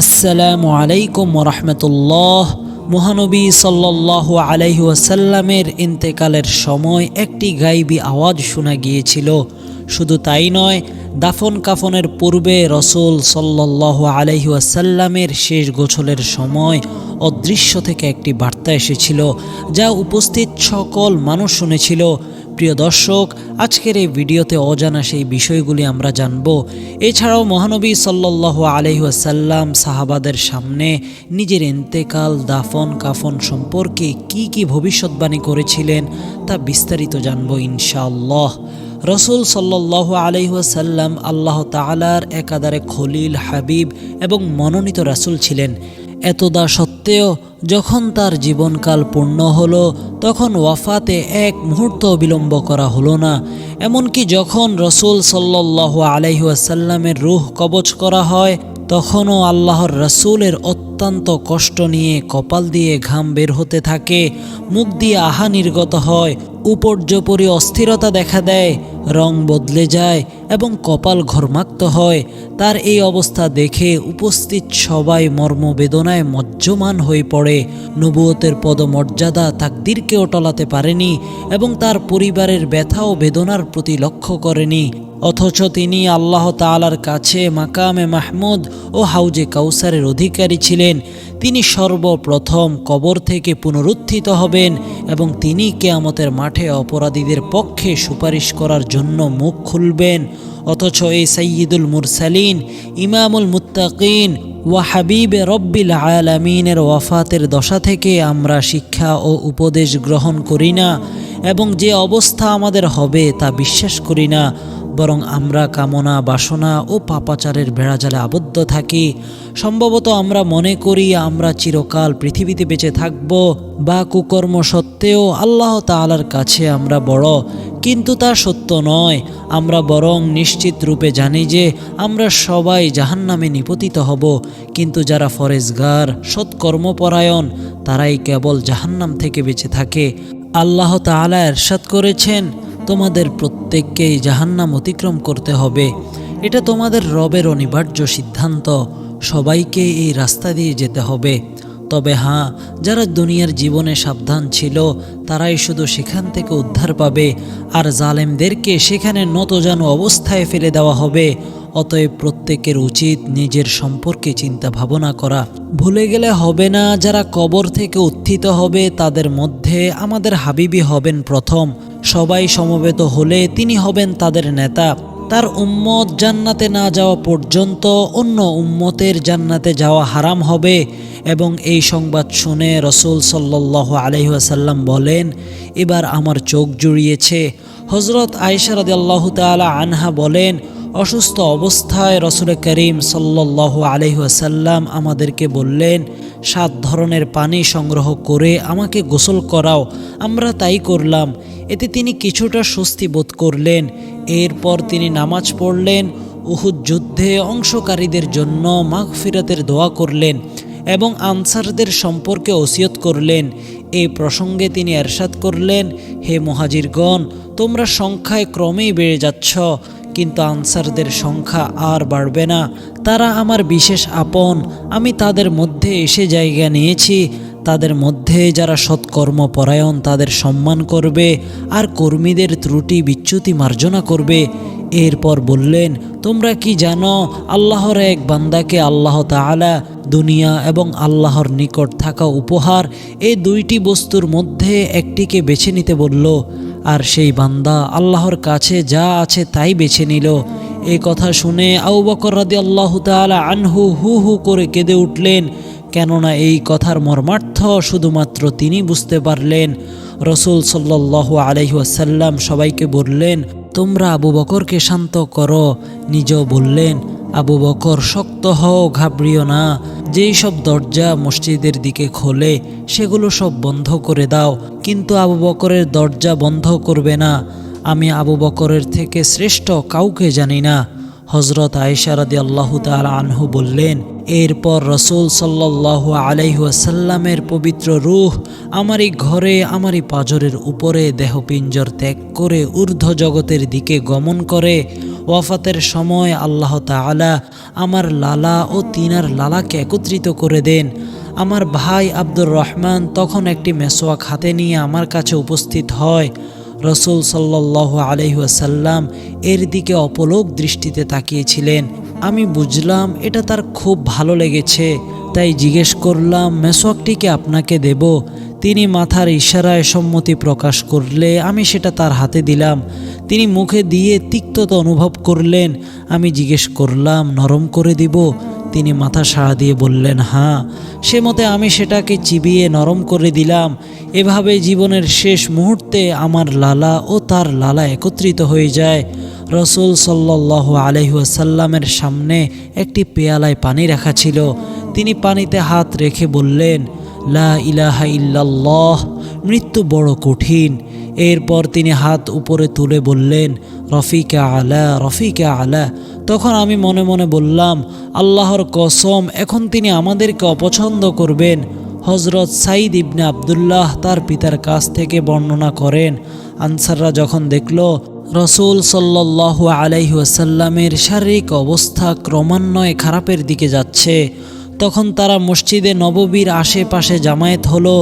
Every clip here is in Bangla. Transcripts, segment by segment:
আসসালামু আলাইকুম রহমতুল্লাহ মহানবী সাল্লাহ আলাইহি ওয়াসাল্লামের ইন্তেকালের সময় একটি গাইবী আওয়াজ শোনা গিয়েছিল। শুধু তাই নয়, দাফন কাফনের পূর্বে রসুল সাল্লাহ আলাইহি ওয়াসাল্লামের শেষ গোছলের সময় অদৃশ্য থেকে একটি বার্তা এসেছিল, যা উপস্থিত সকল মানুষ শুনেছিল। প্রিয় দর্শক, আজকের এই ভিডিওতে অজানা সেই বিষয়গুলি আমরা জানব। এছাড়াও মহানবী সাল্লাহ আলহিহাসাল্লাম সাহাবাদের সামনে নিজের ইন্তেকাল, দাফন, কাফন সম্পর্কে কি কি ভবিষ্যৎবাণী করেছিলেন তা বিস্তারিত জানব ইনশাআল্লাহ। রসুল সাল্লাহ আলহিহাসাল্লাম আল্লাহ তালার একাধারে খলিল, হাবিব এবং মনোনীত রাসুল ছিলেন। এতদা সত্ত্বেও যখন তার জীবনকাল পূর্ণ হলো, তখন ওয়াফাতে এক মুহূর্ত বিলম্ব করা হলো না। এমনকি যখন রসুল সাল্লাহ আলহিউসাল্লামের রুহ কবচ করা হয়, তখনও আল্লাহর রসুলের অত্যন্ত কষ্ট নিয়ে কপাল দিয়ে ঘাম বের হতে থাকে, মুখ দিয়ে আহা নির্গত হয়, উপর্যপরি অস্থিরতা দেখা দেয়, রং বদলে যায় এবং কপাল ঘর্মাক্ত হয়। তার এই অবস্থা দেখে উপস্থিত সবাই মর্মবেদনায় মজ্জমান হয়ে পড়ে। নবুয়তের পদমর্যাদা তাকদিরকেও টলাতে পারেনি এবং তার পরিবারের ব্যথা ও বেদনার প্রতি লক্ষ্য করেনি। অথচ তিনি আল্লাহ তালার কাছে মাকামে মাহমুদ ও হাউজে কাউসারের অধিকারী ছিলেন। তিনি সর্বপ্রথম কবর থেকে পুনরুত্থিত হবেন এবং তিনি কেয়ামতের মাঠে অপরাধীদের পক্ষে সুপারিশ করার জন্য মুখ খুলবেন। অথচ এই সৈয়দুল মুরসালিন, ইমামুল মুত্তাকিন ওয়া হাবিবে রব্বিল আলামিনের ওয়াফাতের দশা থেকে আমরা শিক্ষা ও উপদেশ গ্রহণ করি না এবং যে অবস্থা আমাদের হবে তা বিশ্বাস করি না। বরং আমরা কামনা, বাসনা ও পাপাচারের বেড়াজালে আবদ্ধ থাকি। সম্ভবত আমরা মনে করি আমরা চিরকাল পৃথিবীতে বেঁচে থাকব বা কুকর্ম সত্ত্বেও আল্লাহ তালার কাছে আমরা বড়। কিন্তু তা সত্য নয়। আমরা বরং নিশ্চিত রূপে জানি যে আমরা সবাই জাহান্নামে নিপতিত হব। কিন্তু যারা ফরেজগার, সৎকর্মপরায়ণ, তারাই কেবল জাহান্নাম থেকে বেঁচে থাকে। আল্লাহ তালা এরশাদ করেছেন তোমাদের প্রত্যেককেই জাহান্নাম অতিক্রম করতে হবে। এটা তোমাদের রবের অনিবার্য সিদ্ধান্ত। সবাইকে এই রাস্তা দিয়ে যেতে হবে। তবে হ্যাঁ যারা দুনিয়ার জীবনে সাবধান ছিল, তারাই শুধু সেখান থেকে উদ্ধার পাবে। আর জালেমদেরকে সেখানে নতজানু অবস্থায় ফেলে দেওয়া হবে। অতএব প্রত্যেকের উচিত নিজের সম্পর্কে চিন্তা ভাবনা করা। ভুলে গেলে হবে না, যারা কবর থেকে উত্থিত হবে, তাদের মধ্যে আমাদের হাবিবি হবেন প্রথম। সবাই সমবেত হলে তিনি হবেন তাদের নেতা। তার উম্মত জান্নাতে না যাওয়া পর্যন্ত অন্য উম্মতের জান্নাতে যাওয়া হারাম হবে এবং এই সংবাদ শুনে রসুল সাল্লাহ আলহিহাসাল্লাম বলেন, এবার আমার চোখ জুড়িয়েছে। হজরত আয়সারদ আল্লাহ তালা আনহা বলেন, অসুস্থ অবস্থায় রসুল করিম সাল্লাহ আলহিহাসাল্লাম আমাদেরকে বললেন, সাত ধরনের পানি সংগ্রহ করে আমাকে গোসল করাও, আমরা তাই করলাম। এতে তিনি কিছুটা স্বস্তি বোধ করলেন। এরপর তিনি নামাজ পড়লেন, উহুদ যুদ্ধে অংশকারীদের জন্য মাগফিরাতের দোয়া করলেন এবং আনসারদের সম্পর্কে ওসিয়ত করলেন। এই প্রসঙ্গে তিনি এরশাদ করলেন, হে মহাজিরগণ, তোমরা সংখ্যায় ক্রমেই বেড়ে যাচ্ছ, কিন্তু আনসারদের সংখ্যা আর বাড়বে না। তারা আমার বিশেষ আপন, আমি তাদের মধ্যে এসে জায়গা নিয়েছি তাদের মধ্যে যারা সৎকর্মপরায়ণ তাদের সম্মান করবে আর কর্মীদের ত্রুটি বিচ্যুতি মার্জনা করবে। এরপর বললেন, তোমরা কি জানো, আল্লাহর এক বান্দাকে আল্লাহ তালা দুনিয়া এবং আল্লাহর নিকট থাকা উপহার এই দুইটি বস্তুর মধ্যে একটিকে বেছে নিতে বলল। আর সেই বান্দা আল্লাহর কাছে যা আছে তাই বেছে নিল। এ কথা শুনে আউ বকর রাদি আল্লাহ তালা আনহু হু হু করে কেঁদে উঠলেন। কেননা এই কথার মর্মার্থ শুধুমাত্র তিনি বুঝতে পারলেন। রসুল সাল্লাহ আলহিহাসাল্লাম সবাইকে বললেন, তোমরা আবু বকরকে শান্ত করো। নিজেও বললেন, আবু বকর শক্ত হও, ঘাবড়িও না। যেই সব দরজা মসজিদের দিকে খোলে, সেগুলো সব বন্ধ করে দাও। কিন্তু আবু বকরের দরজা বন্ধ করবে না। আমি আবু বকরের থেকে শ্রেষ্ঠ কাউকে জানি না। হজরত আয়েশা রাদি আল্লাহ তাল আনহু বললেন, এরপর রসুল সাল্লাহ আলাইহাসাল্লামের পবিত্র রূহ আমারই ঘরে, আমারই পাজরের উপরে দেহপিঞ্জর ত্যাগ করে ঊর্ধ্ব জগতের দিকে গমন করে। ওয়াফাতের সময় আল্লাহ তাআলা আমার লালা ও তিনার লালাকে একত্রিত করে দেন। আমার ভাই আব্দুর রহমান তখন একটি মেসোয়াক হাতে নিয়ে আমার কাছে উপস্থিত হয়। রসুল সাল্লাহ আলহিহাসাল্লাম এর দিকে অপলোক দৃষ্টিতে তাকিয়েছিলেন। আমি বুঝলাম এটা তার খুব ভালো লেগেছে, তাই জিজ্ঞেস করলাম মেসোয়াকটিকে আপনাকে দেব? তিনি মাথার ইশারায় সম্মতি প্রকাশ করলে আমি সেটা তার হাতে দিলাম। তিনি মুখে দিয়ে তিক্ততা অনুভব করলেন। আমি জিজ্ঞেস করলাম, নরম করে দিব? তিনি মাথা সাড়া দিয়ে বললেন হ্যাঁ সে মতে আমি সেটাকে চিবিয়ে নরম করে দিলাম। এভাবে জীবনের শেষ মুহূর্তে আমার লালা ও তার লালা একত্রিত হয়ে যায়। রসুল সাল্লাহ আলহিহাসাল্লামের সামনে একটি পেয়ালায় পানি রাখা ছিল। তিনি পানিতে হাত রেখে বললেন, লা ইলাহা ইল্লাল্লাহ, মৃত্যু বড় কঠিন। এরপর তিনি হাত উপরে তুলে বললেন, রফিকা আলা রফিকা আলা। তখন আমি মনে মনে বললাম, আল্লাহর কসম, এখন তিনি আমাদেরকে অপছন্দ করবেন। হজরত সাইদ ইবনে আবদুল্লাহ তার পিতার কাছ থেকে বর্ণনা করেন। আনসাররা যখন দেখল, রসুল সাল্লাহ আলাইহাসাল্লামের শারীরিক অবস্থা ক্রমান্বয়ে খারাপের দিকে যাচ্ছে, তখন তারা মসজিদে নববীর আশেপাশে জামায়াত হলো।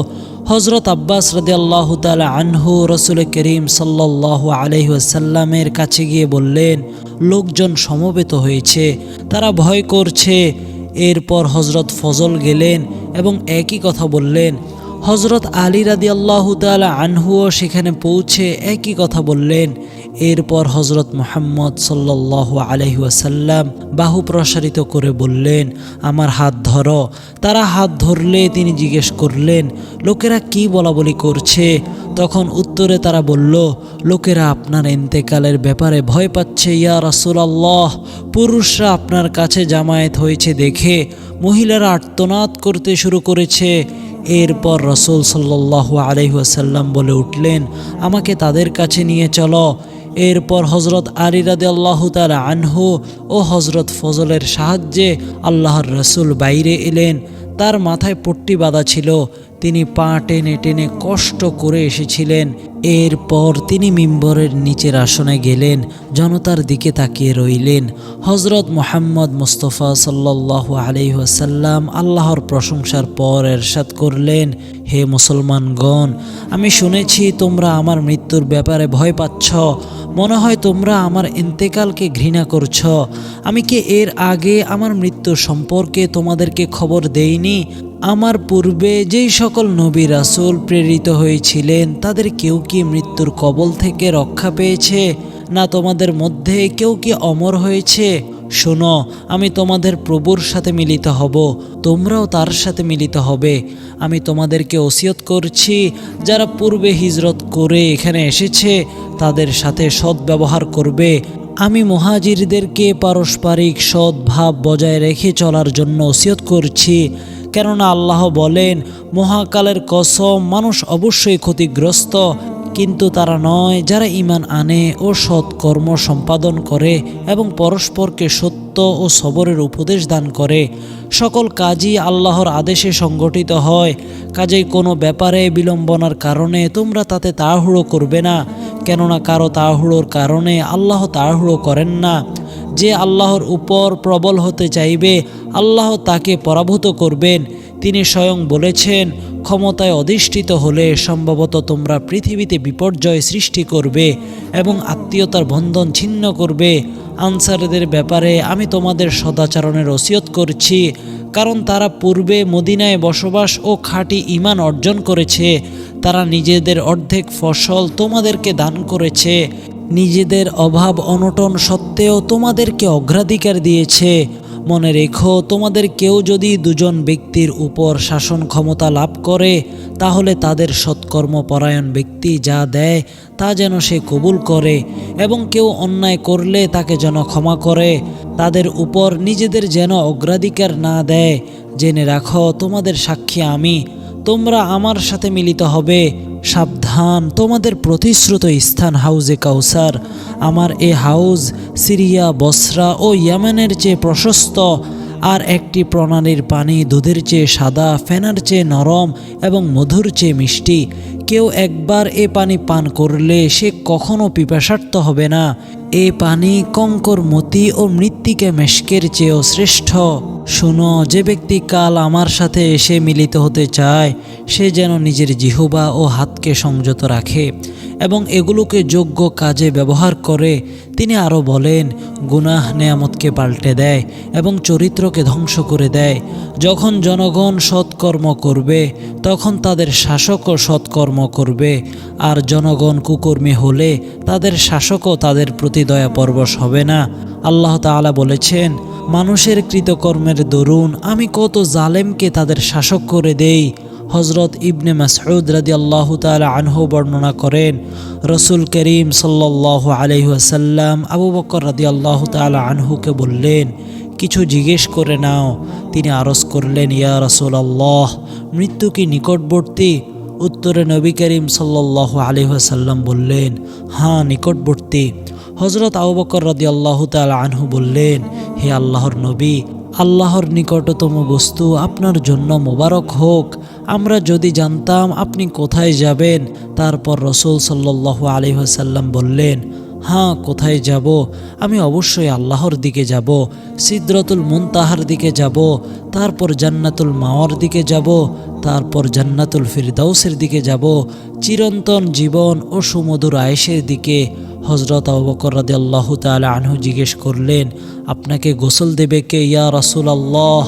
হজরত আব্বাস রদি আল্লাহ তালা আনহু রসুল করিম সাল্লাহ আলহিহাসাল্লামের কাছে গিয়ে বললেন লোকজন সমবেত হয়েছে। তারা ভয় করছে। এরপর হজরত ফজল গেলেন এবং একই কথা বললেন। হজরত আলী রাদি আল্লাহ তালা আনহুও সেখানে পৌঁছে একই কথা বললেন। এরপর হজরত মোহাম্মদ সাল্লাহ আলহিউসাল্লাম বাহু প্রসারিত করে বললেন, আমার হাত ধরো। তারা হাত ধরলে তিনি জিজ্ঞেস করলেন, লোকেরা কি বলা বলি করছে? তখন উত্তরে তারা বলল, লোকেরা আপনার এন্তেকালের ব্যাপারে ভয় পাচ্ছে, ইয়া রাসুলাল্লাহ। পুরুষরা আপনার কাছে জামায়াত হয়েছে দেখে মহিলারা আর্তনাদ করতে শুরু করেছে। এরপর রসুল সাল্লাহ আলহিহাসাল্লাম বলে উঠলেন, আমাকে তাদের কাছে নিয়ে চলো। এরপর হজরত আলী রাদে আল্লাহ তালা আনহু ও হজরত ফজলের সাহায্যে আল্লাহর রসুল বাইরে এলেন। তার মাথায় পট্টি বাঁধা ছিল। তিনি পা টেনে টেনে কষ্ট করে এসেছিলেন। এরপর তিনি মিম্বরের নিচের আসনে গেলেন, জনতার দিকে তাকিয়ে রইলেন। হজরত মোহাম্মদ মুস্তফা সাল্লাহ আলহিহাসাল্লাম আল্লাহর প্রশংসার পর এরশাদ করলেন, হে মুসলমানগণ, আমি শুনেছি তোমরা আমার মৃত্যুর ব্যাপারে ভয় পাচ্ছ। মনে হয় তোমরা আমার ইন্তেকালকে ঘৃণা করছ। আমি কি এর আগে আমার মৃত্যু সম্পর্কে তোমাদেরকে খবর দেইনি? আমার পূর্বে যেই সকল নবী রাসুল প্রেরিত হয়েছিলেন, তাদের কেউ কি মৃত্যুর কবল থেকে রক্ষা পেয়েছে? না তোমাদের মধ্যে কেউ কি অমর হয়েছে? শোনো, আমি তোমাদের প্রভুর সাথে মিলিত হব, তোমরাও তার সাথে মিলিত হবে। আমি তোমাদেরকে ওসিয়ত করছি, যারা পূর্বে হিজরত করে এখানে এসেছে, তাদের সাথে সৎ সদ্ব্যবহার করবে। আমি মহাজিরদেরকে পারস্পরিক সদ্ভাব বজায় রেখে চলার জন্য ওসিয়ত করছি, কেননা আল্লাহ বলেন, মহাকালের কসম মানুষ অবশ্যই ক্ষতিগ্রস্ত, কিন্তু তারা নয়, যারা ইমান আনে ও সৎ কর্ম সম্পাদন করে এবং পরস্পরকে সত্য ও সবরের উপদেশ দান করে। সকল কাজই আল্লাহর আদেশে সংগঠিত হয়। কাজেই কোনো ব্যাপারে বিলম্বনার কারণে তোমরা তাতে তাড়াহুড়ো করবে না, কেননা কারও তাড়াহুড়োর কারণে আল্লাহ তাড়াহুড়ো করেন না। যে আল্লাহর উপর প্রবল হতে চাইবে, আল্লাহ তাকে পরাভূত করবেন। তিনি স্বয়ং বলেছেন ক্ষমতায় অধিষ্ঠিত হলে সম্ভবত তোমরা পৃথিবীতে বিপর্যয় সৃষ্টি করবে এবং আত্মীয়তার বন্ধন ছিন্ন করবে। আনসারদের ব্যাপারে আমি তোমাদের সদাচরণের ওসিয়ত করছি, কারণ তারা পূর্বে মদিনায় বসবাস ও খাঁটি ইমান অর্জন করেছে। তারা নিজেদের অর্ধেক ফসল তোমাদেরকে দান করেছে। নিজেদের অভাব অনটন সত্ত্বেও তোমাদেরকে অগ্রাধিকার দিয়েছে। মনে রেখো, তোমাদের কেউ যদি দুজন ব্যক্তির উপর শাসন ক্ষমতা লাভ করে, তাহলে তাদের সৎকর্মপরায়ণ ব্যক্তি যা দেয়, তা যেন সে কবুল করে এবং কেউ অন্যায় করলে তাকে যেন ক্ষমা করে। তাদের উপর নিজেদের যেন অগ্রাধিকার না দেয়। জেনে রাখো, তোমাদের সাক্ষী আমি। তোমরা আমার সাথে মিলিত হবে। সাবধান, তোমাদের প্রতিশ্রুত স্থান হাউজে কাউসার। আমার এ হাউজ সিরিয়া, বসরা ও ইয়ামেনের চেয়ে প্রশস্ত, আর একটি প্রণালীর পানি দুধের চেয়ে সাদা, ফেনার চেয়ে নরম এবং মধুর চেয়ে মিষ্টি। কেউ একবার এ পানি পান করলে সে কখনো পিপাসার্থ হবে না। এ পানি কঙ্কর মতি ও মৃত্তিকে মেশকের চেয়েও শ্রেষ্ঠ। শুনো, যে ব্যক্তি কাল আমার সাথে এসে মিলিত হতে চায়, সে যেন নিজের জিহবা ও হাতকে সংযত রাখে এবং এগুলোকে যোগ্য কাজে ব্যবহার করে। তিনি আরও বলেন, গুনাহ নেয়ামতকে পাল্টে দেয় এবং চরিত্রকে ধ্বংস করে দেয়। যখন জনগণ সৎকর্ম করবে, তখন তাদের শাসকও সৎকর্ম করবে। আর জনগণ কুকর্মী হলে তাদের শাসকও তাদের প্রতি দয়া পরবশ হবে না। আল্লাহ তাআলা বলেছেন, মানুষের কৃতকর্মের দরুন আমি কত জালেমকে তাদের শাসক করে দেই। হজরত ইবনে মাসউদ রাদি আল্লাহ তালা আনহু বর্ণনা করেন, রসুল করিম সাল্লাহ আলহিহাসাল্লাম আবু বকর রাদি আল্লাহ তালা আনহুকে বললেন, কিছু জিজ্ঞেস করে নাও। তিনি আরজ করলেন, ইয়া রসুল আল্লাহ মৃত্যু কি নিকটবর্তী? উত্তরে নবী করিম সাল্লাহ আলহিহাসাল্লাম বললেন হ্যাঁ নিকটবর্তী। হজরত আবু বকর রাদি আল্লাহ তালা আনহু বললেন, হে আল্লাহর নবী, আল্লাহর নিকটতম বস্তু আপনার জন্য মোবারক হোক আমরা যদি জানতাম আপনি কোথায় যাবেন, তারপর রসুল সাল্লাহ আলহিহাসাল্লাম বললেন হ্যাঁ কোথায় যাব? আমি অবশ্যই আল্লাহর দিকে যাব, সিদ্রতুল মুনতাহার দিকে যাব, তারপর জান্নাতুল মাওয়ার দিকে যাব, তারপর জান্নাতুল ফিরদাউসের দিকে যাব, চিরন্তন জীবন ও সুমধুর আয়েসের দিকে হজরত আবকর রাদি আল্লাহ তালা আনহু জিজ্ঞেস করলেন, আপনাকে গোসল দেবে কে, ইয়া রাসুল আল্লাহ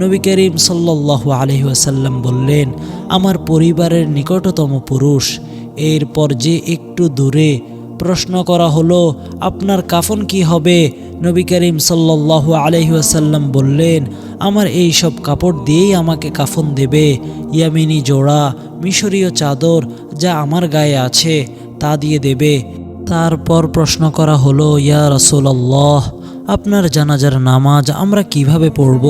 নবী করিম সাল্লাহ আলহি আসাল্লাম বললেন, আমার পরিবারের নিকটতম পুরুষ। এরপর যে একটু দূরে প্রশ্ন করা হলো, আপনার কাফন কি হবে? নবী করিম সাল্লাহ আলহি আসাল্লাম বললেন, আমার এই সব কাপড় দিয়েই আমাকে কাফন দেবে। ইয়ামিনী জোড়া, মিশরীয় চাদর যা আমার গায়ে আছে, তা দিয়ে দেবে। তারপর প্রশ্ন করা হলো, ইয়া রসোল্লাহ আপনার জানাজার নামাজ আমরা কীভাবে পড়ব?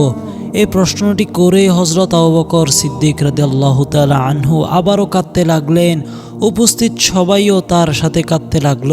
এই প্রশ্নটি করে হজরত আবকর সিদ্দিক রাদি আল্লাহ তালা আনহু আবারও কাঁদতে লাগলেন। উপস্থিত সবাইও তার সাথে কাঁদতে লাগল।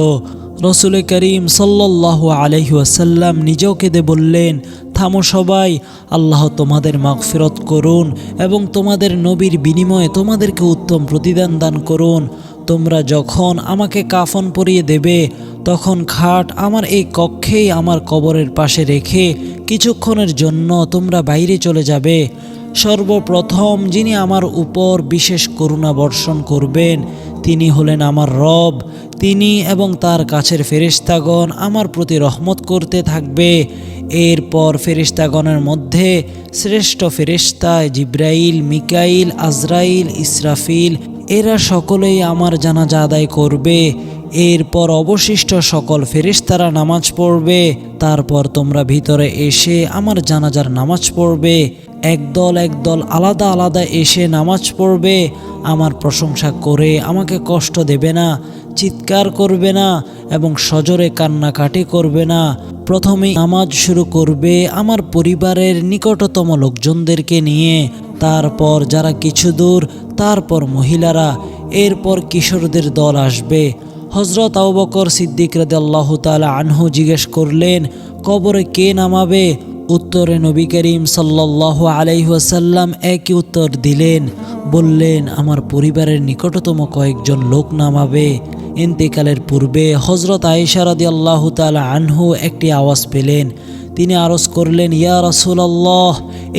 রসুল করিম সাল্লাহ আলহিউসাল্লাম নিজেও কেঁদে বললেন, থামো সবাই, আল্লাহ তোমাদের মাগফিরত করুন এবং তোমাদের নবীর বিনিময়ে তোমাদেরকে উত্তম প্রতিদান দান করুন। তোমরা যখন আমাকে কাফন পরিয়ে দেবে, তখন খাট আমার এই কক্ষেই আমার কবরের পাশে রেখে কিছুক্ষণের জন্য তোমরা বাইরে চলে যাবে। সর্বপ্রথম যিনি আমার উপর বিশেষ করুণা বর্ষণ করবেন, তিনি হলেন আমার রব। তিনি এবং তার কাছের ফেরিস্তাগণ আমার প্রতি রহমত করতে থাকবে। এরপর ফেরিস্তাগণের মধ্যে শ্রেষ্ঠ ফেরিস্তায় জিব্রাইল, মিকাইল, আজরাইল, ইসরাফিল এরা সকলেই আমার জানাজা আদায় করবে। এরপর অবশিষ্ট সকল ফেরিস্তারা নামাজ পড়বে। তারপর তোমরা ভিতরে এসে আমার জানাজার নামাজ পড়বে। একদল একদল আলাদা আলাদা এসে নামাজ পড়বে। আমার প্রশংসা করে আমাকে কষ্ট দেবে না, চিৎকার করবে না এবং সজরে কান্নাকাটি করবে না। প্রথমেই নামাজ শুরু করবে আমার পরিবারের নিকটতম লোকজনদেরকে নিয়ে। তারপর যারা কিছু দূর, তারপর মহিলারা, এরপর কিশোরদের দল আসবে। হজরত আবকর সিদ্দিক রাদে আল্লাহ তালা আনহু জিজ্ঞেস করলেন, কবরে কে নামাবে? উত্তরে নবী করিম সাল্লাহ আলাইহাসাল্লাম একই উত্তর দিলেন, বললেন, আমার পরিবারের নিকটতম কয়েকজন লোক নামাবে। ইন্তেকালের পূর্বে হজরত আয়েশারাদি আল্লাহ তালা আনহু একটি আওয়াজ পেলেন তিনি আরজ করলেন, ইয়া রাসুলাল্লাহ,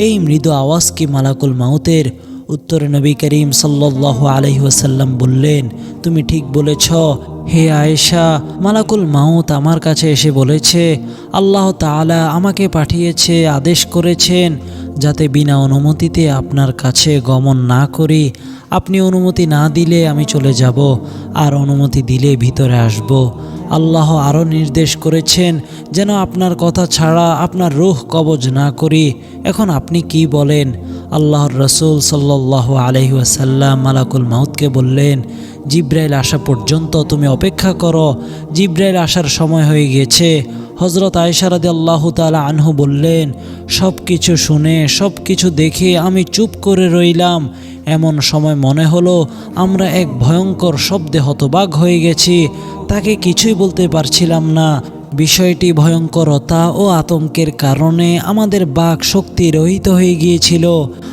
এই মৃদু আওয়াজ কি মালাকুল মাউতের? উত্তরে নবী করিম সাল্লাহ আলহিহাসাল্লাম বললেন, তুমি ঠিক বলেছ, হে আয়েশা, মালাকুল মাউত আমার কাছে এসে বলেছে, আল্লাহ তাআলা আমাকে পাঠিয়েছে, আদেশ করেছেন, যাতে বিনা অনুমতিতে আপনার কাছে গমন না করি। আপনি অনুমতি না দিলে আমি চলে যাব, আর অনুমতি দিলে ভিতরে আসব। আল্লাহ আরও নির্দেশ করেছেন যেন আপনার কথা ছাড়া আপনার রুহ কবজ না করি। এখন আপনি কি বলেন? আল্লাহর রসুল সাল্লাহ আলহিউসাল্লাম মালাকুল মাউদকে বললেন, জিব্রাইল আসা পর্যন্ত তুমি অপেক্ষা করো। জিব্রাইল আসার সময় হয়ে গেছে। হজরত আয়সারাদি আল্লাহ তালা আনহু বললেন সব কিছু শুনে সব কিছু দেখে আমি চুপ করে রইলাম। এমন সময় মনে হলো, আমরা এক ভয়ঙ্কর শব্দে হতবাক হয়ে গেছি। তাকে কিছুই বলতে পারছিলাম না। বিষয়টি ভয়ঙ্করতা ও আতঙ্কের কারণে আমাদের বাক শক্তি রহিত হয়ে গিয়েছিল।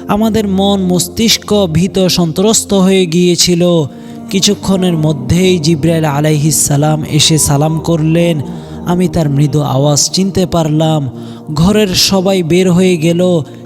আমাদের মন মস্তিষ্ক ভীত সন্ত্রস্ত হয়ে গিয়েছিল। কিছুক্ষণের মধ্যেই জিব্রাইল আলাইহিসালাম এসে সালাম করলেন। আমি তার মৃদু আওয়াজ চিনতে পারলাম। ঘরের সবাই বের হয়ে গেল।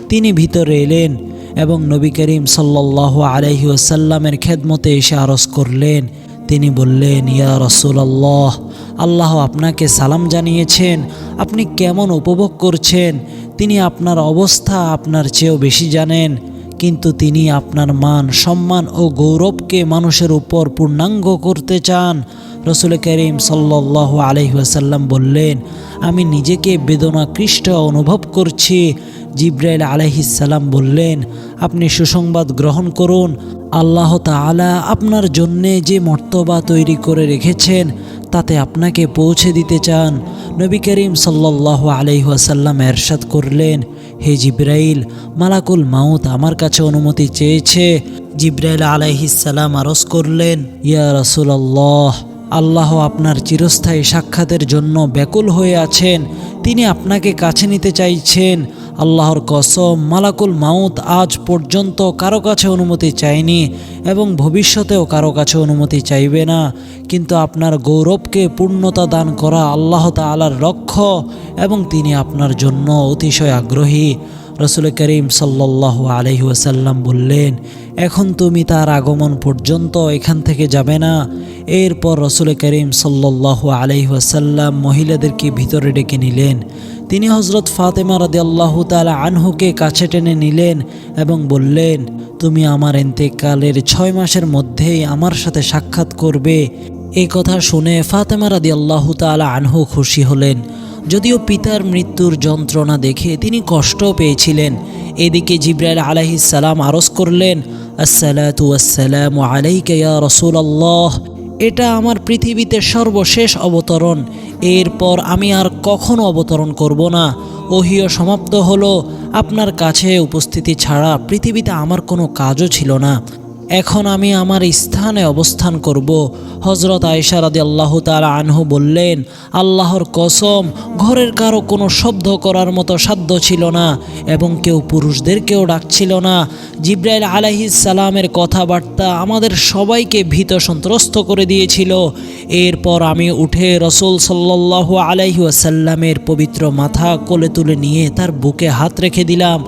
তিনি ভিতরে এলেন এবং নবী করিম সাল্লাহ আলাইহি ওসাল্লামের খেদমতে এসে আরজ করলেন। তিনি বললেন, ইয়া রসুলাল্লাহ, আল্লাহ আপনাকে সালাম জানিয়েছেন, আপনি কেমন উপভোগ করছেন? তিনি আপনার অবস্থা আপনার চেয়েও বেশি জানেন। কিন্তু তিনি আপনার মান, সম্মান ও গৌরবকে মানুষের উপর পূর্ণাঙ্গ করতে চান। রসুল করিম সাল্লাহ আলহিহাসাল্লাম বললেন, আমি নিজেকে বেদনাকৃষ্ট অনুভব করছি। জিব্রাইল আলহিসাল্লাম বললেন, আপনি সুসংবাদ গ্রহণ করুন। আল্লাহ তাআলা আপনার জন্যে যে মর্তবা তৈরি করে রেখেছেন তাতে আপনাকে পৌঁছে দিতে চান। নবী করিম সাল্লাহ আলহিহাসাল্লাম এরশাদ করলেন, হে জিব্রাইল, মালাকুল মাউত আমার কাছে অনুমতি চেয়েছে। জিব্রাইল আলাইহিসাল্লাম আরস করলেন, ইয়া রসুল্লাহ আল্লাহ আপনার চিরস্থায়ী সাক্ষাতের জন্য ব্যাকুল হয়ে আছেন। তিনি আপনাকে কাছে নিতে চাইছেন। আল্লাহর কসম, মালাকুল মাউত আজ পর্যন্ত কারও কাছে অনুমতি চায়নি এবং ভবিষ্যতেও কারও কাছে অনুমতি চাইবে না। কিন্তু আপনার গৌরবকে পূর্ণতা দান করা আল্লাহ তালার লক্ষ্য এবং তিনি আপনার জন্য অতিশয় আগ্রহী। রসুল করিম সাল্লাহ আলহি ওয়াসাল্লাম বললেন এখন তুমি তার আগমন পর্যন্ত এখান থেকে যাবে না। এরপর রসুল করিম সাল্লাহ আলহি ওয়াসাল্লাম মহিলাদেরকে ভিতরে ডেকে নিলেন। তিনি হজরত ফাতেমা রাদি আল্লাহ তালা আনহুকে কাছে টেনে নিলেন এবং বললেন, তুমি আমার এন্তেকালের ছয় মাসের মধ্যেই আমার সাথে সাক্ষাৎ করবে। এই কথা শুনে ফাতেমা রাদি আল্লাহ তালা আনহু খুশি হলেন। যদিও পিতার মৃত্যুর যন্ত্রণা দেখে তিনি কষ্ট পেয়েছিলেন। এদিকে জিব্রাইল আলাইহিসালাম আরজ করলেন আসসালাতু আসসালাম আলাইকা ইয়া আল্লাহ এটা আমার পৃথিবীতে সর্বশেষ অবতরণ। এরপর আমি আর কখনো অবতরণ করব না। ওহিও সমাপ্ত হলো। আপনার কাছে উপস্থিতি ছাড়া পৃথিবীতে আমার কোনো কাজও ছিল না। এখন আমি আমার স্থানে অবস্থান করব। হজরত আয়সা রাদি আল্লাহ তালা আনহু বললেন, আল্লাহর কসম, ঘরের কারও কোনো শব্দ করার মতো সাধ্য ছিল না এবং কেউ পুরুষদেরকেও ডাকছিল না। জিব্রাইল আলাইহিস সালামের কথাবার্তা আমাদের সবাইকে ভীত সন্ত্রস্ত করে দিয়েছিল। এরপর আমি উঠে রসুল সাল্লাহ আলাইহি আসাল্লামের পবিত্র মাথা কোলে তুলে নিয়ে তার বুকে হাত রেখে দিলাম।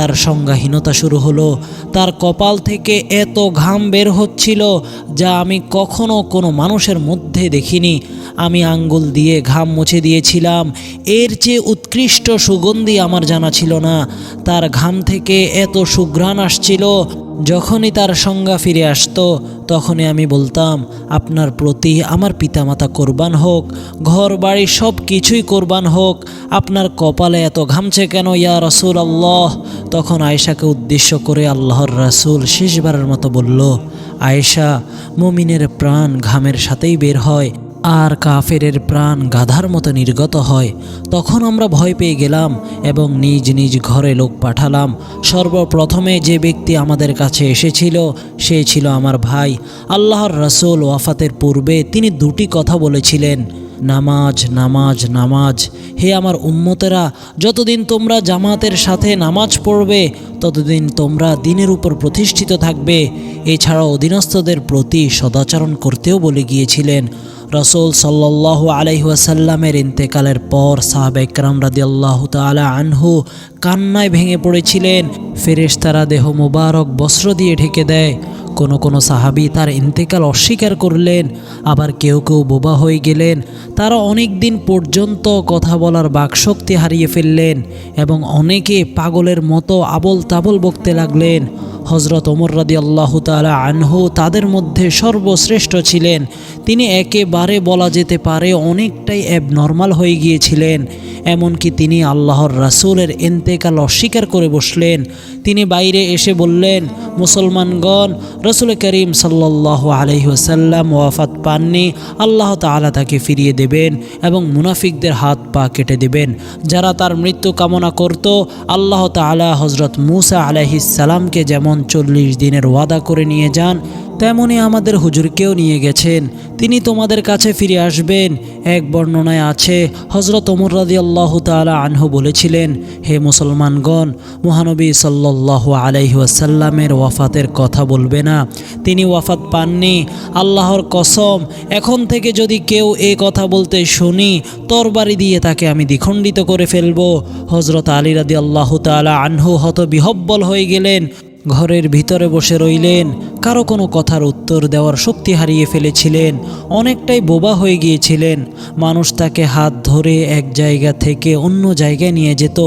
তার সংজ্ঞাহীনতা শুরু হলো। তার কপাল থেকে এত ঘাম বের হচ্ছিল যা আমি কখনো কোনো মানুষের মধ্যে দেখিনি। আমি আঙ্গুল দিয়ে ঘাম মুছে দিয়েছিলাম। এর চেয়ে উৎকৃষ্ট সুগন্ধি আমার জানা ছিল না। তার ঘাম থেকে এত সুঘ্রাণ আসছিল যখনই তার সংজ্ঞা ফিরে আসতো, তখনই আমি বলতাম, আপনার প্রতি আমার পিতামাতা কোরবান হোক ঘর বাড়ি সব কিছুই কোরবান হোক, আপনার কপালে এত ঘামছে কেন ইয়া রসুল আল্লাহ তখন আয়েশাকে উদ্দেশ্য করে আল্লাহর রাসুল শেষবারের মতো বলল, আয়েশা, মুমিনের প্রাণ ঘামের সাথেই বের হয় আর কাফেরের প্রাণ গাধার মতো নির্গত হয়, তখন আমরা ভয় পেয়ে গেলাম এবং নিজ নিজ ঘরে লোক পাঠালাম। সর্বপ্রথমে যে ব্যক্তি আমাদের কাছে এসেছিল, সে ছিল আমার ভাই। আল্লাহর রসুল ওয়াফাতের পূর্বে তিনি দুটি কথা বলেছিলেন, নামাজ নামাজ নামাজ। হে আমার উম্মতেরা, যতদিন তোমরা জামাতের সাথে নামাজ পড়বে, ততদিন তোমরা দিনের উপর প্রতিষ্ঠিত থাকবে। এছাড়া অধীনস্থদের প্রতি সদাচরণ করতেও বলে গিয়েছিলেন রসুল সাল্লাহ আলাইহাসাল্লামের ইন্তেকালের পর সাহাব একরাম রাদি আল্লাহ তালা আনহু কান্নায় ভেঙে পড়েছিলেন। ফেরেশতারা দেহ মুবারক বস্ত্র দিয়ে ঢেকে দেয়। কোনো কোনো সাহাবি তার ইন্তেকাল অস্বীকার করলেন, আবার কেউ কেউ বোবা হয়ে গেলেন। তারা অনেক দিন পর্যন্ত কথা বলার বাকশক্তি হারিয়ে ফেললেন এবং অনেকে পাগলের মতো আবল তাবল বকতে লাগলেন। হজরত ওমর রাদি আল্লাহ তালা আনহু তাদের মধ্যে সর্বশ্রেষ্ঠ ছিলেন। তিনি একেবারে বলা যেতে পারে অনেকটাই অ্যাবনর্মাল হয়ে গিয়েছিলেন। এমনকি তিনি আল্লাহর রাসুলের এন্তেকাল অস্বীকার করে বসলেন। তিনি বাইরে এসে বললেন, মুসলমানগণ, রসুল করিম সাল্লাহ আলহিহাসাল্লাম ওয়াফাত পাননি। আল্লাহ তালা তাকে ফিরিয়ে দেবেন এবং মুনাফিকদের হাত পা কেটে দেবেন। যারা তার মৃত্যু কামনা করত, আল্লাহ তালা হজরত মুসা আলাইহিসালামকে যেমন চল্লিশ দিনের ওয়াদা করে নিয়ে যান তেমনি আমাদের হুজুরকেও নিয়ে গেছেন। তিনি তোমাদের কাছে ফিরে আসবেন। এক বর্ণনায় আছে হজরত ওমর রাদি আল্লাহ তালা আনহু বলেছিলেন, হে মুসলমানগণ, মহানবী সাল্লাহ আলাইহাসাল্লামের ওয়াফাতের কথা বলবে না। তিনি ওয়াফাত পাননি। আল্লাহর কসম, এখন থেকে যদি কেউ এ কথা বলতে শুনি, তরবারি দিয়ে তাকে আমি দ্বিখণ্ডিত করে ফেলব। হজরত আলী রাদি আল্লাহ তালা আনহু হত বিহব্বল হয়ে গেলেন। ঘরের ভিতরে বসে রইলেন। কারও কোনো কথার উত্তর দেওয়ার শক্তি হারিয়ে ফেলেছিলেন। অনেকটাই বোবা হয়ে গিয়েছিলেন। মানুষ তাকে হাত ধরে এক জায়গা থেকে অন্য জায়গায় নিয়ে যেত।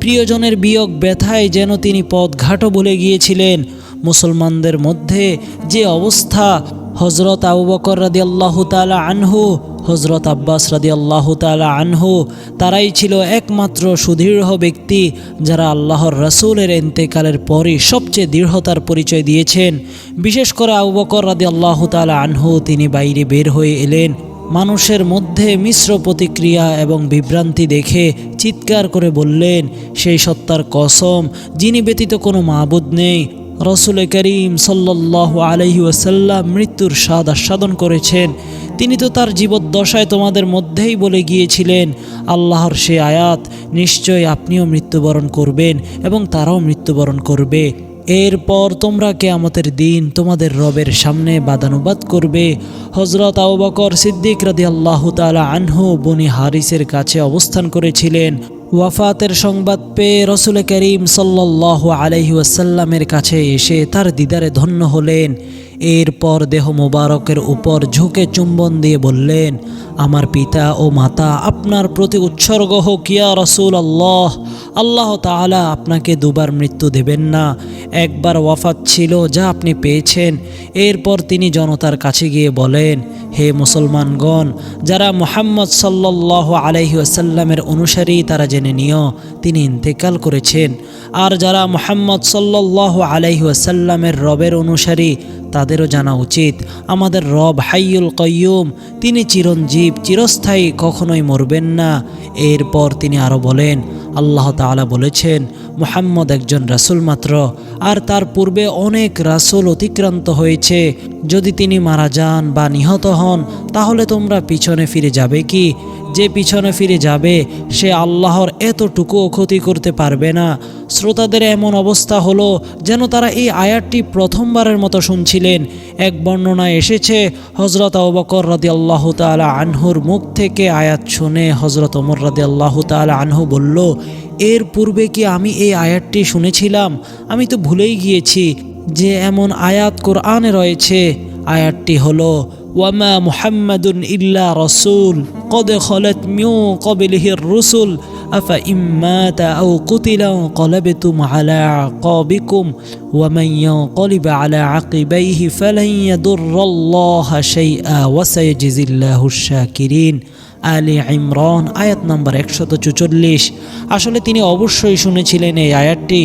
প্রিয়জনের বিয়োগ ব্যথায় যেন তিনি পথঘাটও ভুলে গিয়েছিলেন। মুসলমানদের মধ্যে যে অবস্থা হজরত আবু বকর রাদি আল্লাহ তালা আনহু হজরত আব্বাস রাদি আল্লাহ তালা আনহু, তারাই ছিল একমাত্র সুদৃঢ় ব্যক্তি যারা আল্লাহর রসুলের এন্তেকালের পরই সবচেয়ে দৃঢ়তার পরিচয় দিয়েছেন। বিশেষ করে আবু বকর রাদি আল্লাহ তালা আনহু, তিনি বাইরে বের হয়ে এলেন। মানুষের মধ্যে মিশ্র প্রতিক্রিয়া এবং বিভ্রান্তি দেখে চিৎকার করে বললেন, সেই সত্তার কসম, যিনি ব্যতীত কোনো মাবুদ নেই। রসুল করিম সাল্লাহ আলহি ওয়াসাল্লাম মৃত্যুর স্বাদ আস্বাদন করেছেন। তিনি তো তার জীবদ্দশায় তোমাদের মধ্যেই বলে গিয়েছিলেন, আল্লাহর সে আয়াত নিশ্চয় আপনিও মৃত্যুবরণ করবেন এবং তারাও মৃত্যুবরণ করবে। এরপর তোমরা কেয়ামতের দিন তোমাদের রবের সামনে বাদানুবাদ করবে। হজরত আবু বকর সিদ্দিক রাদি আল্লাহ তালা আনহু বনি হারিসের কাছে অবস্থান করেছিলেন। ওয়াফাতের সংবাদ পেয়ে রসুল করিম সাল্লাহ আলহি ওয়াসাল্লামের কাছে এসে তার দিদারে ধন্য হলেন। এরপর দেহ মোবারকের উপর ঝুঁকে চুম্বন দিয়ে বললেন, আমার পিতা ও মাতা আপনার প্রতি উৎসর্গ হোক ইয়া রসুল আল্লাহ আল্লাহ তাআলা আপনাকে দুবার মৃত্যু দেবেন না। একবার ওয়াফাত ছিল যা আপনি পেয়েছেন। এরপর তিনি জনতার কাছে গিয়ে বলেন হে মুসলমানগণ, যারা মোহাম্মদ সাল্লাহ আলহি আসাল্লামের অনুসারী তারা জেনে নিও, তিনি ইন্তেকাল করেছেন। আর যারা মোহাম্মদ সাল্লাহ আলহি আসাল্লামের রবের অনুসারী, তাদেরও জানা উচিত, আমাদের রব হাইয়ুল কয়ুম তিনি চিরঞ্জীব, চিরস্থায়ী, কখনোই মরবেন না। এরপর তিনি আরও বলেন, আল্লাহ তাআলা বলেছেন, মোহাম্মদ একজন রাসুল মাত্র, আর তার পূর্বে অনেক রাসুল অতিক্রান্ত হয়েছে। যদি তিনি মারা যান বা নিহত হন তাহলে তোমরা পিছনে ফিরে যাবে কি? যে পিছনে ফিরে যাবে, সে আল্লাহর এতটুকুও ক্ষতি করতে পারবে না। শ্রোতাদের এমন অবস্থা হলো যেন তারা এই আয়াতটি প্রথমবারের মতো শুনছিলেন। এক বর্ণনায় এসেছে হজরত অবকর রাদি আল্লাহ তালা আনহুর মুখ থেকে আয়াত শুনে হজরত ওমর রাদি আল্লাহ তালা আনহু বলল, এর পূর্বে কি আমি এই আয়াতটি শুনেছিলাম? আমি তো ভুলেই গিয়েছি যে এমন আয়াত কোরআনে রয়েছে। আয়াতটি হলো ওয়ামা মুহাম্মাদুন ইল্লা রসুল কদে খলত মিউ কবিলিহির রসুল আফা ইম্মাতা আও কুতিলা কলাবেতুম আলা কবিকুম ওয়ামাইয়া কলিবা আলা আকিবাইহি ফালাইয়া দুর্রল্লাহ জিজিল্লা ওয়াসাইজিজিল্লাহু কিরিন আলী ইমরান আয়াত নম্বর একশত চুচল্লিশ। আসলে তিনি অবশ্যই শুনেছিলেন এই আয়াতটি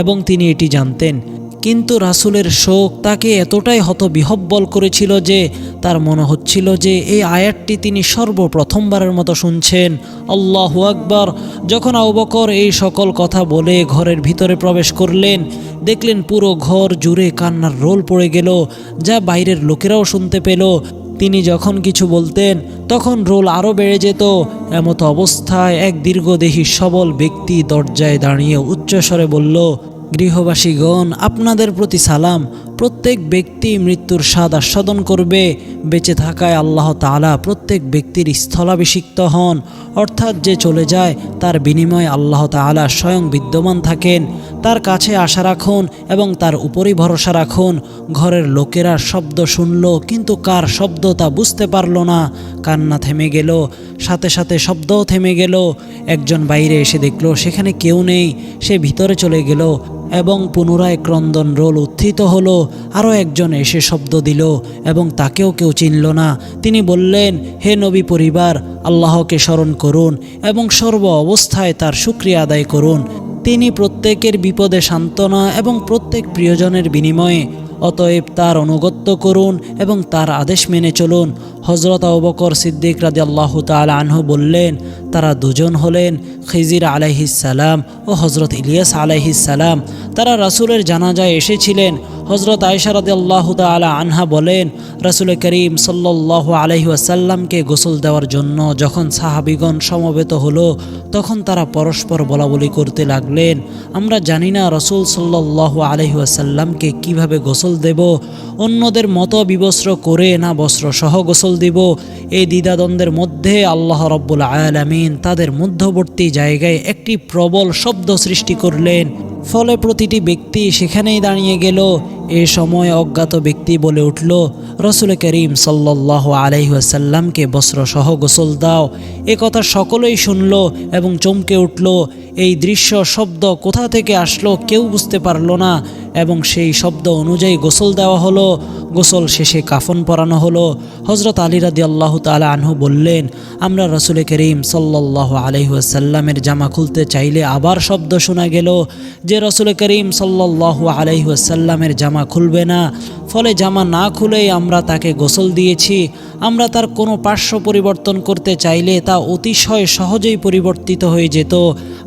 এবং তিনি এটি জানতেন। কিন্তু রাসুলের শোক তাকে এতটাই হতবিহব্বল করেছিল যে তার মনে হচ্ছিল যে এই আয়াতটি তিনি সর্বপ্রথমবারের মতো শুনছেন। আল্লাহ আকবর। যখন আউবকর এই সকল কথা বলে ঘরের ভিতরে প্রবেশ করলেন, দেখলেন পুরো ঘর জুড়ে কান্নার রোল পড়ে গেল, যা বাইরের লোকেরাও শুনতে পেল। তিনি যখন কিছু বলতেন, তখন রোল আরও বেড়ে যেত। এমতো অবস্থায় এক দীর্ঘদেহী সবল ব্যক্তি দরজায় দাঁড়িয়ে উচ্চস্বরে বলল গৃহবাসীগণ, আপনাদের প্রতি সালাম। প্রত্যেক ব্যক্তি মৃত্যুর স্বাদ আস্বাদন করবে। বেঁচে থাকায় আল্লাহ তালা প্রত্যেক ব্যক্তির স্থলাভিষিক্ত হন। অর্থাৎ যে চলে যায়, তার বিনিময়ে আল্লাহ তালা স্বয়ং বিদ্যমান থাকেন। তার কাছে আশা রাখুন এবং তার উপরই ভরসা রাখুন। ঘরের লোকেরা শব্দ শুনল, কিন্তু কার শব্দ তা বুঝতে পারল না। কান্না থেমে গেল, সাথে সাথে শব্দও থেমে গেল। একজন বাইরে এসে দেখল, সেখানে কেউ নেই। সে ভিতরে চলে গেল। এবং পুনরায় ক্রন্দন রোল উত্থিত হলো। আরও একজন এসে শব্দ দিল এবং তাকেও কেউ চিনল না। তিনি বললেন, হে নবী পরিবার, আল্লাহকে স্মরণ করুন এবং সর্ব অবস্থায় তার সুক্রিয়া আদায় করুন। তিনি প্রত্যেকের বিপদে সান্ত্বনা এবং প্রত্যেক প্রিয়জনের বিনিময়ে অতএব তার অনুগত্য করুন এবং তার আদেশ মেনে চলুন। হজরত অবকর সিদ্দিক রাজি আল্লাহ তাল আনহু বললেন, তারা দুজন হলেন, খিজির আলাইহিস সালাম ও হজরত ইলিয়াস আলাইহিস সালাম। তারা রাসুলের জানাজায় এসেছিলেন। হজরত আয়সা রাদি আল্লাহ তালা আনহা বলেন, রাসুল করিম সাল্লাহ আলহি আসাল্লামকে গোসল দেওয়ার জন্য যখন সাহাবিগণ সমবেত হলো, তখন তারা পরস্পর বলাবলি করতে লাগলেন, আমরা জানি না রসুল সাল্লাহ আলহি আসাল্লামকে কীভাবে গোসল দেব, অন্যদের মতো বিবস্ত্র করে না বস্ত্র সহ গোসল দিব, এই দ্বিধাদ্বন্দ্বের মধ্যে আল্লাহ রব্বুল আয়ালামিন তাদের মধ্যবর্তী জায়গায় একটি প্রবল শব্দ সৃষ্টি করলেন। ফলে প্রতিটি ব্যক্তি সেখানেই দাঁড়িয়ে গেল। এ সময় অজ্ঞাত ব্যক্তি বলে উঠল, রসুল করিম সাল্লাহ আলাইসাল্লামকে বস্ত্রসহ গোসল দাও। এ কথা সকলেই শুনল এবং চমকে উঠল এই দৃশ্য শব্দ কোথা থেকে আসলো কেউ বুঝতে পারল না, এবং সেই শব্দ অনুযায়ী গোসল দেওয়া হলো। গোসল শেষে কাফন পরানো হলো। হজরত আলী রাদি আল্লাহ তালা আনহু বললেন, আমরা রসুল করিম সাল্লাহ আলহিহাসাল্লামের জামা খুলতে চাইলে আবার শব্দ শোনা গেল যে রসুল করিম সাল্লাহ আলহিহাসাল্লামের জামা খুলবে না। ফলে জামা না খুলেই আমরা তাকে গোসল দিয়েছি। আমরা তার কোনো পার্শ্ব পরিবর্তন করতে চাইলে তা অতিশয় সহজেই পরিবর্তিত হয়ে যেত।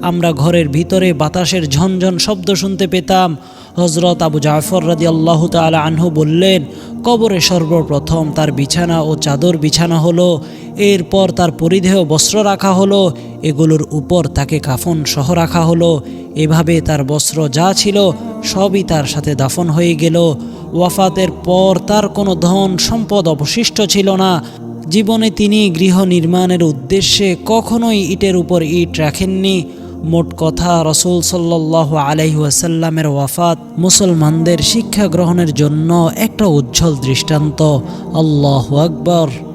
আমরা ঘরের ভিতরে বাতাসের ঝনঝন শব্দ শুনতে পেতাম। হজরত আবু জাফর রাদি আল্লাহ তালা আনহু বললেন, কবরে সর্বপ্রথম তার বিছানা ও চাদর বিছানা হলো, এরপর তার পরিধেয় বস্ত্র রাখা হলো, এগুলোর উপর তাকে কাফন সহ রাখা হলো। এভাবে তার বস্ত্র যা ছিল সবই তার সাথে দাফন হয়ে গেল। ওয়াফাতের পর তার কোনো ধন সম্পদ অবশিষ্ট ছিল না। জীবনে তিনি গৃহ নির্মাণের উদ্দেশ্যে কখনোই ইটের উপর ইট রাখেননি। মোট কথা রসুল সাল্লাহ আলাইহাসাল্লামের ওয়াফাত মুসলমানদের শিক্ষা গ্রহণের জন্য একটা উজ্জ্বল দৃষ্টান্ত। আল্লাহ আকবর।